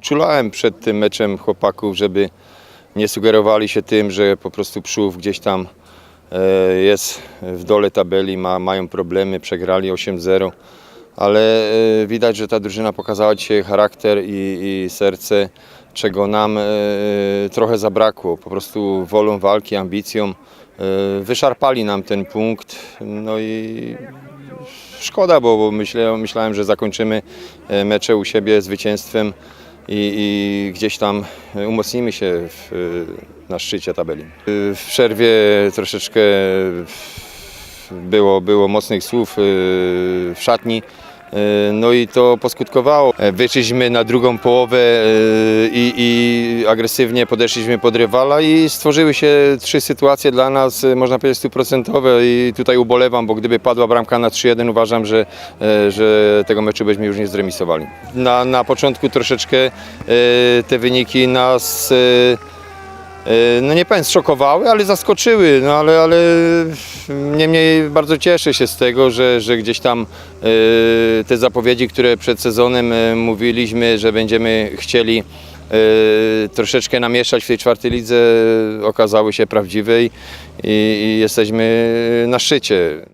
Uczulałem przed tym meczem chłopaków, żeby nie sugerowali się tym, że po prostu Przów gdzieś tam e, jest w dole tabeli, ma, mają problemy, przegrali 8-0, ale e, widać, że ta drużyna pokazała dzisiaj charakter i, i serce, czego nam e, trochę zabrakło. Po prostu wolą walki, ambicją. Wyszarpali nam ten punkt, no i szkoda, bo, myślę, myślałem, że zakończymy mecze u siebie zwycięstwem i, i gdzieś tam e, umocnimy się w, e, na szczycie tabeli. E, W przerwie troszeczkę było, było mocnych słów w szatni. E, No i to poskutkowało. E, Wyszliśmy na drugą połowę e, i, i agresywnie podeszliśmy pod rywala i stworzyły się trzy sytuacje dla nas, można powiedzieć, stuprocentowe i tutaj ubolewam, bo gdyby padła bramka na 3-1 uważam, że, że tego meczu byśmy już nie zremisowali. Na, na początku troszeczkę te wyniki nas no nie powiem zszokowały, ale zaskoczyły, no ale, ale niemniej bardzo cieszę się z tego, że, że gdzieś tam e, te zapowiedzi, które przed sezonem e, mówiliśmy, że będziemy chcieli e, troszeczkę namieszać w tej czwartej lidze, okazały się prawdziwe i, i jesteśmy na szczycie.